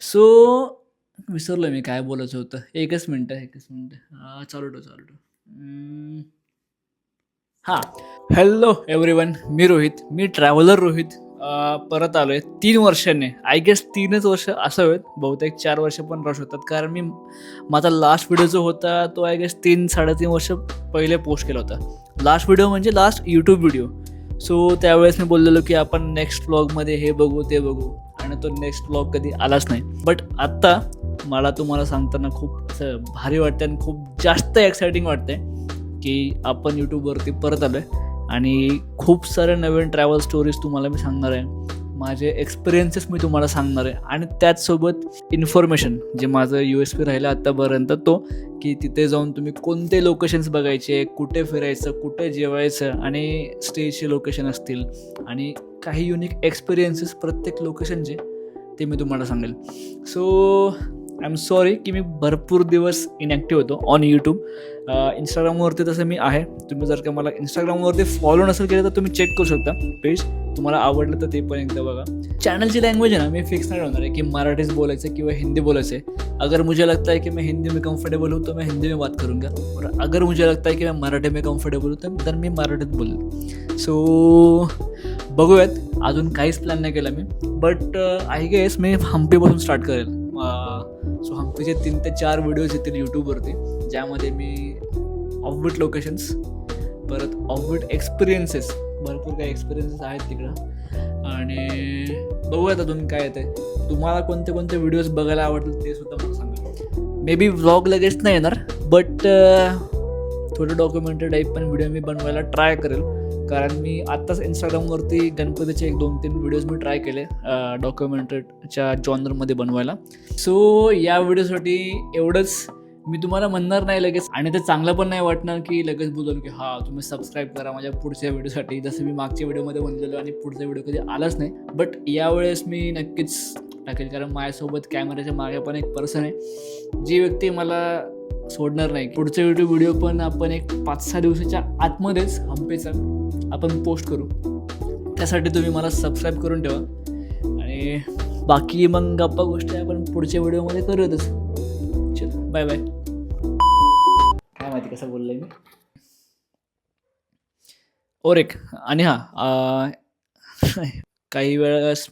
So विसरलो मी काय बोलायचं होतं. एकच मिनटं एकच मिनटं. हां चालू ठेव चालू ठेव. हां. हॅलो एव्हरीवन मी रोहित. मी ट्रॅव्हलर रोहित. परत आलो आहे तीन वर्षांनी. आय गेस तीनच वर्ष असावेत बहुतेक चार वर्ष पण राहू शकतात कारण मी माझा लास्ट व्हिडिओ जो होता तो आय गेस तीन साडेतीन वर्ष पहिले पोस्ट केला होता. लास्ट व्हिडिओ म्हणजे लास्ट यूट्यूब व्हिडिओ सो त्यावेळेस मी बोललेलो की आपण नेक्स्ट ब्लॉगमध्ये हे बघू ते बघू. आणि तो नेक्स्ट ब्लॉग कधी आलाच नाही. बट आत्ता मला तुम्हाला सांगताना खूप असं भारी वाटतं आणि खूप जास्त एक्सायटिंग वाटते की आपण यूट्यूबवरती परत आलो आहे आणि खूप साऱ्या नवीन ट्रॅव्हल स्टोरीज तुम्हाला मी सांगणार आहे. माझे एक्सपिरियन्सेस मी तुम्हाला सांगणार आहे. आणि त्याचसोबत इन्फॉर्मेशन जे माझं यू एस पी राहिलं आत्तापर्यंत तो की तिथे जाऊन तुम्ही कोणते लोकेशन्स बघायचे कुठे फिरायचं कुठे जेवायचं आणि स्टेजचे लोकेशन असतील. आणि काही युनिक एक्सपिरियन्सेस प्रत्येक लोकेशनचे ते मी तुम्हाला सांगेल. सो आय एम सॉरी की मी भरपूर दिवस इनॅक्टिव्ह होतो ऑन यूट्यूब इंस्टाग्रामवरती तसं मी आहे. तुम्ही जर का मला इंस्टाग्रामवरती फॉलो नसेल केलं तर तुम्ही चेक करू शकता. पेज तुम्हाला आवडलं तर ते पण एकदा बघा. चॅनलची लँग्वेज आहे ना मी फिक्स नाही होणार आहे की मराठीच बोलायचं किंवा हिंदी बोलायचं आहे. अगर मुझे लगता है कि मैं हिंदी में कंफर्टेबल हूँ तो मैं हिंदी में बात करूँगा. और अगर मुझे लगता है की मैं मराठी में कम्फर्टेबल हूँ तर तर मी मराठीत बोलेल. सो बघूयात. अजून काहीच प्लॅन नाही केला मी. बट आय गेस मी हम्पीपासून स्टार्ट करेल. सो हम्पीचे तीन ते चार व्हिडिओज येतील यूट्यूबवरती ज्यामध्ये मी ऑफबिट लोकेशन्स परत ऑफबिट एक्सपिरियन्सेस भरपूर काही एक्सपिरियन्सेस आहेत तिकडं. आणि बघूयात अजून काय येते तुम्हाला कोणते कोणते व्हिडिओज बघायला आवडतील ते सुद्धा मला सांगा. मे बी व्लॉग लगेच नाही येणार बट थोडं डॉक्युमेंटरी टाईप पण व्हिडिओ मी बनवायला ट्राय करेल. कारण मी आत्ताच इंस्टाग्रामवरती गणपतीचे एक दोन तीन व्हिडिओज मी ट्राय केले डॉक्युमेंटरीच्या जॉनरमध्ये बनवायला. सो या व्हिडिओसाठी एवढंच मी तुम्हाला म्हणणार नाही लगेच. आणि ते चांगलं पण नाही वाटणार की लगेच बोललो की हा तुम्ही सबस्क्राईब करा माझ्या पुढच्या व्हिडिओसाठी जसं मी मागच्या व्हिडिओमध्ये म्हणलेलो आणि पुढचा व्हिडिओ कधी आलाच नाही. बट यावेळेस मी नक्कीच टाकेल कारण माझ्यासोबत कॅमेऱ्याच्या मागे पण एक पर्सन आहे. जी व्यक्ती मला सोडणार नाही. पुढचा युट्यूब व्हिडिओ पण आपण एक पाच सहा दिवसाच्या आतमध्येच हंपेचा आपण पोस्ट करू. त्यासाठी तुम्ही मला सबस्क्राईब करून ठेवा. आणि बाकी मग गप्पा गोष्टी आपण पुढच्या व्हिडिओमध्ये करूयातच चल बाय बाय काय माहिती कसं बोललंय मी? और एक आणि हां काही वेळेस